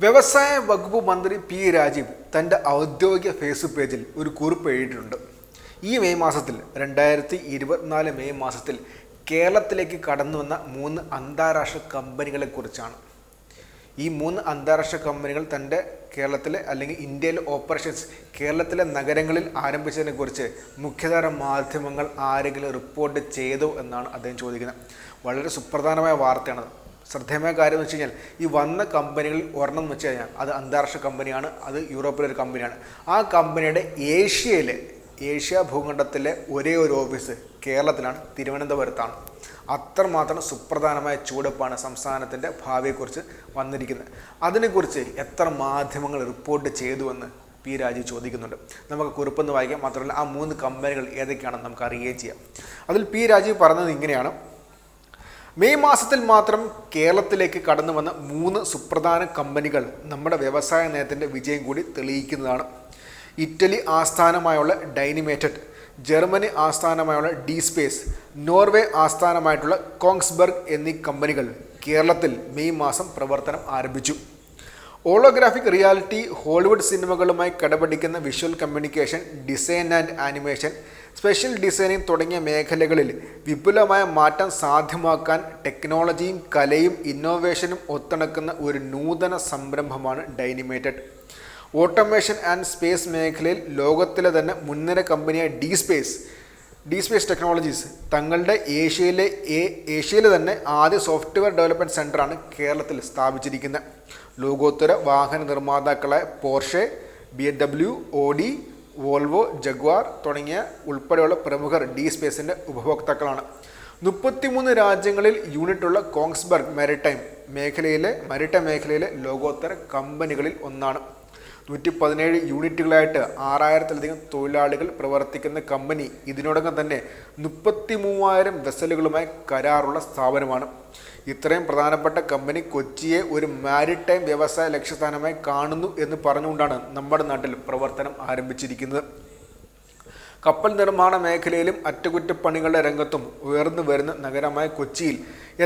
വ്യവസായ വകുപ്പ് മന്ത്രി പി രാജീവ് തന്റെ ഔദ്യോഗിക ഫേസ്ബുക്ക് പേജിൽ ഒരു കുറിപ്പ് എഴുതിയിട്ടുണ്ട്. ഈ മെയ് മാസത്തിൽ രണ്ടായിരത്തി ഇരുപത്തിനാല് മെയ് മാസത്തിൽ കേരളത്തിലേക്ക് കടന്നു വന്ന മൂന്ന് അന്താരാഷ്ട്ര കമ്പനികളെക്കുറിച്ചാണ് ഈ മൂന്ന് അന്താരാഷ്ട്ര കമ്പനികൾ തന്റെ കേരളത്തിലെ അല്ലെങ്കിൽ ഇന്ത്യയിലെ ഓപ്പറേഷൻസ് കേരളത്തിലെ നഗരങ്ങളിൽ ആരംഭിച്ചതിനെക്കുറിച്ച് മുഖ്യധാര മാധ്യമങ്ങൾ ആരെങ്കിലും റിപ്പോർട്ട് ചെയ്തോ എന്നാണ് അദ്ദേഹം ചോദിക്കുന്നത്. വളരെ സുപ്രധാനമായ വാർത്തയാണ് ശ്രദ്ധേയമായ കാര്യം എന്ന് വെച്ച് കഴിഞ്ഞാൽ ഈ വന്ന കമ്പനികളിൽ ഒരെണ്ണം എന്ന് വെച്ച് കഴിഞ്ഞാൽ അത് അന്താരാഷ്ട്ര കമ്പനിയാണ് അത് യൂറോപ്പിലെ ഒരു കമ്പനിയാണ്. ആ കമ്പനിയുടെ ഏഷ്യയിലെ ഏഷ്യ ഭൂഖണ്ഡത്തിലെ ഒരേ ഒരു ഓഫീസ് കേരളത്തിലാണ് തിരുവനന്തപുരത്താണ്. അത്രമാത്രം സുപ്രധാനമായ ചൂടപ്പാണ് സംസ്ഥാനത്തിന്റെ ഭാവിയെക്കുറിച്ച് വന്നിരിക്കുന്നത്. അതിനെക്കുറിച്ച് എത്ര മാധ്യമങ്ങൾ റിപ്പോർട്ട് ചെയ്തുവെന്ന് പി രാജു ചോദിക്കുന്നുണ്ട്. നമുക്ക് കുറിപ്പെന്ന് വായിക്കാം. മാത്രമല്ല ആ മൂന്ന് കമ്പനികൾ ഏതൊക്കെയാണെന്ന് നമുക്ക് അറിയുകയും ചെയ്യാം. അതിൽ പി രാജീവ് പറഞ്ഞത് ഇങ്ങനെയാണ്. മെയ് മാസത്തിൽ മാത്രം കേരളത്തിലേക്ക് കടന്നു വന്ന മൂന്ന് സുപ്രധാന കമ്പനികൾ നമ്മുടെ വ്യവസായ നയത്തിന്റെ വിജയം കൂടി തെളിയിക്കുന്നതാണ്. ഇറ്റലി ആസ്ഥാനമായുള്ള ഡൈനിമേറ്റഡ് ജർമ്മനി ആസ്ഥാനമായുള്ള ഡി സ്പേസ് നോർവേ ആസ്ഥാനമായിട്ടുള്ള കോങ്സ്ബർഗ് എന്നീ കമ്പനികൾ കേരളത്തിൽ മെയ് മാസം പ്രവർത്തനം ആരംഭിച്ചു. ഓളോഗ്രാഫിക് റിയാലിറ്റി ഹോളിവുഡ് സിനിമകളുമായി കടപിടിക്കുന്ന visual communication design and animation special designing തുടങ്ങിയ മേഖലകളിൽ വിപുലമായ മാറ്റം സാധ്യമാക്കാൻ ടെക്നോളജിയും കലയും ഇന്നോവേഷനും ഒത്തിണക്കുന്ന ഒരു നൂതന സംരംഭമാണ് ഡൈനിമേറ്റഡ് ഓട്ടോമേഷൻ ആൻഡ് സ്പേസ് മേഖലയിൽ ലോകത്തിലെ തന്നെ മുൻനിര കമ്പനിയായ D space D space technologies തങ്ങളുടെ ഏഷ്യയിലെ ഏഷ്യയിലെ തന്നെ ആദ്യ സോഫ്റ്റ്വെയർ ഡെവലപ്മെന്റ് സെന്ററാണ് കേരളത്തിൽ സ്ഥാപിച്ചിരിക്കുന്നത്. ലോകോത്തര വാഹന നിർമ്മാതാക്കളായ Porsche B M W Audi Volvo Jaguar തുടങ്ങിയ ഉൾപ്പെടെയുള്ള പ്രമുഖർ ഡി സ്പേസിന്റെ ഉപഭോക്താക്കളാണ്. മുപ്പത്തിമൂന്ന് രാജ്യങ്ങളിൽ യൂണിറ്റുള്ള കോങ്സ്ബർഗ് മാരിടൈം മേഖലയിലെ മാരിടൈം മേഖലയിലെ ലോകോത്തര കമ്പനികളിൽ ഒന്നാണ്. നൂറ്റി പതിനേഴ് യൂണിറ്റുകളായിട്ട് ആറായിരത്തിലധികം തൊഴിലാളികൾ പ്രവർത്തിക്കുന്ന കമ്പനി ഇതിനോടകം തന്നെ മുപ്പത്തി മൂവായിരം വെസലുകളുമായി കരാറുള്ള സ്ഥാപനമാണ്. ഇത്രയും പ്രധാനപ്പെട്ട കമ്പനി കൊച്ചിയെ ഒരു മാരിടൈം വ്യവസായ ലക്ഷ്യസ്ഥാനമായി കാണുന്നു എന്ന് പറഞ്ഞുകൊണ്ടാണ് നമ്മുടെ നാട്ടിൽ പ്രവർത്തനം ആരംഭിച്ചിരിക്കുന്നത്. കപ്പൽ നിർമ്മാണ മേഖലയിലും അറ്റകുറ്റപ്പണികളുടെ രംഗത്തും ഉയർന്നു വരുന്ന നഗരമായ കൊച്ചിയിൽ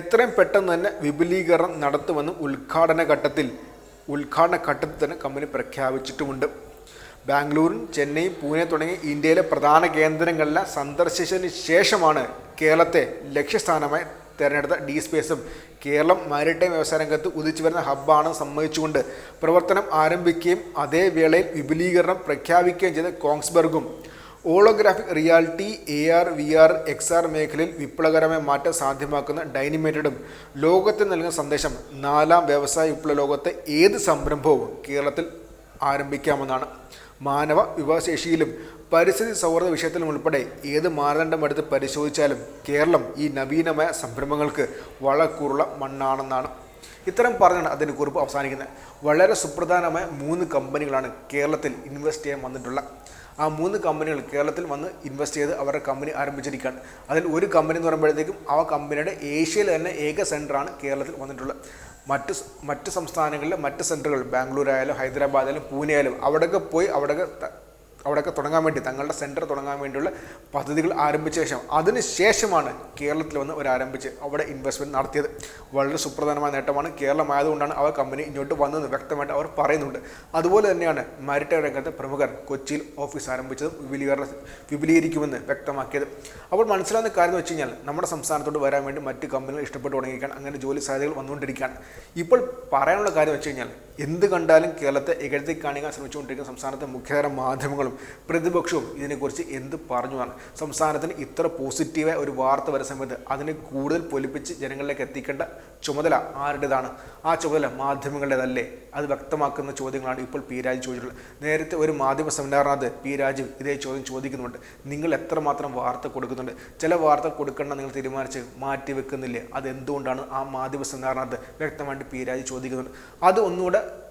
എത്രയും പെട്ടെന്ന് തന്നെ വിപുലീകരണം നടത്തുമെന്നും ഉദ്ഘാടന ഘട്ടത്തിൽ ഉദ്ഘാടന ഘട്ടത്തിൽ തന്നെ കമ്പനി പ്രഖ്യാപിച്ചിട്ടുമുണ്ട്. ബാംഗ്ലൂരും ചെന്നൈ പൂനെ തുടങ്ങി ഇന്ത്യയിലെ പ്രധാന കേന്ദ്രങ്ങളിലെ സന്ദർശിച്ചതിന് ശേഷമാണ് കേരളത്തെ ലക്ഷ്യസ്ഥാനമായി തിരഞ്ഞെടുത്ത ഡി സ്പേസും കേരളം മാരിടൈം വ്യവസായ രംഗത്ത് ഉദിച്ചു വരുന്ന ഹബ്ബാണ് സമ്മതിച്ചുകൊണ്ട് പ്രവർത്തനം ആരംഭിക്കുകയും അതേ വേളയിൽ വിപുലീകരണം പ്രഖ്യാപിക്കുകയും ചെയ്ത കോങ്സ്ബർഗും holographic reality A R V R X R മേഖലയിൽ വിപ്ലവകരമായ മാറ്റം സാധ്യമാക്കുന്ന ഡൈനിമേറ്റഡും ലോകത്തിന് നൽകുന്ന സന്ദേശം നാലാം വ്യവസായ വിപ്ലവ ലോകത്തെ ഏത് സംരംഭവും കേരളത്തിൽ ആരംഭിക്കാമെന്നാണ്. മാനവ വിഭവശേഷിയിലും പരിസ്ഥിതി സൗഹൃദ വിഷയത്തിലും ഉൾപ്പെടെ ഏത് മാനദണ്ഡം എടുത്ത് പരിശോധിച്ചാലും കേരളം ഈ നവീനമായ സംരംഭങ്ങൾക്ക് വളക്കൂറുള്ള മണ്ണാണെന്നാണ്. ഇത്തരം പറഞ്ഞാണ് അതിന്റെ കുറിപ്പ് അവസാനിക്കുന്നത്. വളരെ സുപ്രധാനമായ മൂന്ന് കമ്പനികളാണ് കേരളത്തിൽ ഇൻവെസ്റ്റ് ചെയ്യാൻ വന്നിട്ടുള്ള ആ മൂന്ന് കമ്പനികൾ കേരളത്തിൽ വന്ന് ഇൻവെസ്റ്റ് ചെയ്ത് അവരുടെ കമ്പനി ആരംഭിച്ചിരിക്കുകയാണ്. അതിൽ ഒരു കമ്പനി എന്ന് പറയുമ്പോഴത്തേക്കും ആ കമ്പനിയുടെ ഏഷ്യയിൽ തന്നെ ഏക സെന്ററാണ് കേരളത്തിൽ വന്നിട്ടുള്ളത്. മറ്റ് മറ്റ് സംസ്ഥാനങ്ങളിലെ മറ്റ് സെന്ററുകൾ ബാംഗ്ലൂർ ആയാലും ഹൈദരാബാദ് ആയാലും പൂനെ ആയാലും അവിടെയൊക്കെ പോയി അവിടെയൊക്കെ അവിടെയൊക്കെ തുടങ്ങാൻ വേണ്ടി തങ്ങളുടെ സെന്റർ തുടങ്ങാൻ വേണ്ടിയുള്ള പദ്ധതികൾ ആരംഭിച്ച ശേഷം അതിന് ശേഷമാണ് കേരളത്തിൽ വന്ന് അവർ ആരംഭിച്ച് അവിടെ ഇൻവെസ്റ്റ്മെന്റ് നടത്തിയത്. വളരെ സുപ്രധാനമായ നേട്ടമാണ്. കേരളമായതുകൊണ്ടാണ് അവർ കമ്പനി ഇങ്ങോട്ട് വന്നതെന്ന് വ്യക്തമായിട്ട് അവർ പറയുന്നുണ്ട്. അതുപോലെ തന്നെയാണ് മാരിടൈം രംഗത്തെ പ്രമുഖർ കൊച്ചിയിൽ ഓഫീസ് ആരംഭിച്ചതും വിപുലീകരണ വിപുലീകരിക്കുമെന്ന് വ്യക്തമാക്കിയത്. അപ്പോൾ മനസ്സിലാകുന്ന കാര്യം എന്ന് വെച്ച് കഴിഞ്ഞാൽ നമ്മുടെ സംസ്ഥാനത്തോട്ട് വരാൻ വേണ്ടി മറ്റ് കമ്പനികൾ ഇഷ്ടപ്പെട്ട് തുടങ്ങിയിരിക്കാൻ അങ്ങനെ ജോലി സാധ്യതകൾ വന്നുകൊണ്ടിരിക്കുകയാണ്. ഇപ്പോൾ പറയാനുള്ള കാര്യം വെച്ച് കഴിഞ്ഞാൽ എന്ത് കണ്ടാലും കേരളത്തെ ഇകഴ്ത്തി കാണിക്കാൻ ശ്രമിച്ചുകൊണ്ടിരിക്കുന്ന സംസ്ഥാനത്തെ മുഖ്യധാര മാധ്യമങ്ങളും പ്രതിപക്ഷവും ഇതിനെക്കുറിച്ച് എന്ത് പറഞ്ഞുവാണ്? സംസ്ഥാനത്തിന് ഇത്ര പോസിറ്റീവായ ഒരു വാർത്ത വരുന്ന സമയത്ത് അതിനെ കൂടുതൽ പൊലിപ്പിച്ച് ജനങ്ങളിലേക്ക് എത്തിക്കേണ്ട ചുമതല ആരുടേതാണ്? ആ ചുമതല മാധ്യമങ്ങളുടേതല്ലേ? അത് വ്യക്തമാക്കുന്ന ചോദ്യങ്ങളാണ് ഇപ്പോൾ പി രാജീവ് ചോദിച്ചിട്ടുള്ളത്. നേരത്തെ ഒരു മാധ്യമ സെമിനാറിനകത്ത് പി രാജീവ് ഇതേ ചോദ്യം ചോദിക്കുന്നുണ്ട്. നിങ്ങൾ എത്രമാത്രം വാർത്ത കൊടുക്കുന്നുണ്ട്? ചില വാർത്ത കൊടുക്കണം നിങ്ങൾ തീരുമാനിച്ച് മാറ്റി വെക്കുന്നില്ലേ? അതെന്തുകൊണ്ടാണ് ആ മാധ്യമ സെമിനാറിനകത്ത് വ്യക്തമായിട്ട് പി രാജീവ് ചോദിക്കുന്നുണ്ട്? അത് ഒന്നുകൂടെ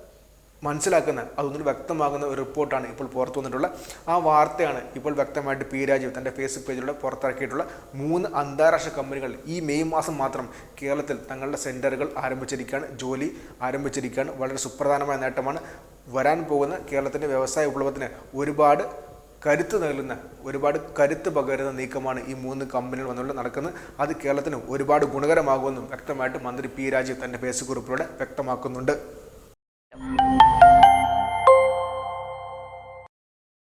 മനസ്സിലാക്കുന്ന അതൊന്നും വ്യക്തമാകുന്ന ഒരു റിപ്പോർട്ടാണ് ഇപ്പോൾ പുറത്തു വന്നിട്ടുള്ള ആ വാർത്തയാണ് ഇപ്പോൾ വ്യക്തമായിട്ട് പി രാജീവ് തന്റെ ഫേസ്ബുക്ക് പേജിലൂടെ പുറത്തിറക്കിയിട്ടുള്ള മൂന്ന് അന്താരാഷ്ട്ര കമ്പനികൾ ഈ മെയ് മാസം മാത്രം കേരളത്തിൽ തങ്ങളുടെ സെന്ററുകൾ ആരംഭിച്ചിരിക്കുകയാണ്. ജോലി ആരംഭിച്ചിരിക്കുകയാണ്. വളരെ സുപ്രധാനമായ നേട്ടമാണ്. വരാൻ പോകുന്ന കേരളത്തിന്റെ വ്യവസായ വിപ്ലവത്തിന് ഒരുപാട് കരുത്ത് നൽകുന്ന ഒരുപാട് കരുത്ത് പകരുന്ന നീക്കമാണ് ഈ മൂന്ന് കമ്പനികൾ വന്നുകൊണ്ട് നടക്കുന്നത്. അത് കേരളത്തിന് ഒരുപാട് ഗുണകരമാകുമെന്നും വ്യക്തമായിട്ട് മന്ത്രി പി രാജീവ് തന്റെ ഫേസ്ബുക്ക് കുറിപ്പിലൂടെ വ്യക്തമാക്കുന്നുണ്ട്.